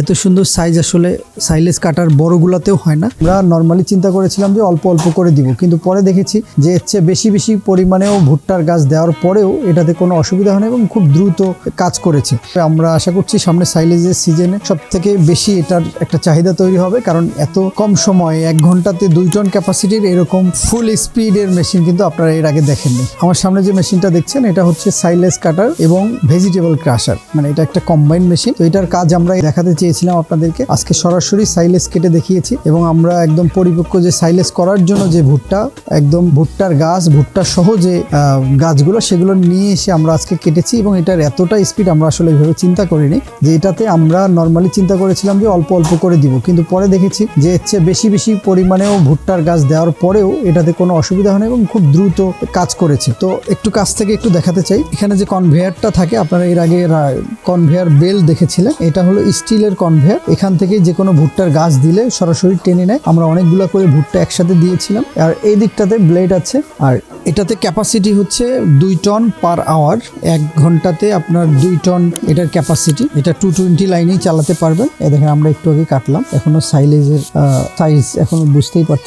এত সুন্দর সাইজ আসলে সাইলেজ কাটার বড়গুলোতেও হয় না। আমরা নর্মালি চিন্তা করেছিলাম যে অল্প অল্প করে দিব, কিন্তু পরে দেখেছি যে এর চেয়ে বেশি বেশি পরিমাণেও ভুট্টার গাছ দেওয়ার পরেও এটাতে কোনো অসুবিধা হয় না এবং খুব দ্রুত কাজ করেছে। আমরা আশা করছি সামনে সাইলেজের সিজনে সব থেকে বেশি এটার একটা চাহিদা তৈরি হবে, কারণ এত কম সময়ে এক ঘন্টাতে দুই টন ক্যাপাসিটির এরকম ফুল স্পিডের মেশিন কিন্তু আপনারা এর আগে দেখেননি। আমার সামনে যে মেশিনটা দেখছেন, এটা হচ্ছে সাইলেজ কাটার এবং ভেজিটেবল ক্রাশার মানে এটা একটা কম্বাইন মেশিন তো এটার কাজ আমরা দেখাতে চেয়েছিলাম আপনাদেরকে। আজকে সরাসরি সাইলেস কেটে দেখিয়েছি এবং আমরা একদম পরিপক্ক যে সাইলেস করার জন্য যে ভুট্টা, একদম ভুট্টার গাছ, ভুট্টা সহ যে গাছগুলো, সেগুলো নিয়ে এসে আমরা আজকে কেটেছি এবং এটার এতটা স্পিড আমরা আসলে এইভাবে চিন্তা করিনি যে এটাতে আমরা নর্মালি চিন্তা করেছিলাম যে অল্প অল্প করে দিব। কিন্তু পরে দেখেছি যে চেয়ে বেশি বেশি পরিমাণেও ভুট্টার গাছ দেওয়ার পরেও এটাতে কোনো অসুবিধা হয় না এবং খুব দ্রুত কাজ করেছে। তো একটু কাছ থেকে একটু দেখাতে চাই। এখানে যে কনভেয়ারটা থাকে, আপনারা এর আগে কনভেয়ার বেল দেখেছিলেন। এটা হলো স্টিলের কনভেয়ার এখান থেকে যে কোনো ভুট্টার গাছ দিলে সরাসরি টেনে নেয়। আমরা অনেকগুলো করে ভুট্টা একসাথে দিয়েছিলাম। আর এই দিকটাতে ব্লেড আছে। আর এটাতে ক্যাপাসিটি হচ্ছে দুই টন পার আওয়ার এক ঘন্টাতে আপনার দুই টন এটার ক্যাপাসিটি এটা টু টোয়েন্টি লাইনেই চালাতে পারবেন। এ দেখেন আমরা একটু আগে কাটলাম। এখনও সাইলেজের সাইজ এখনও বুঝতেই পারছেন।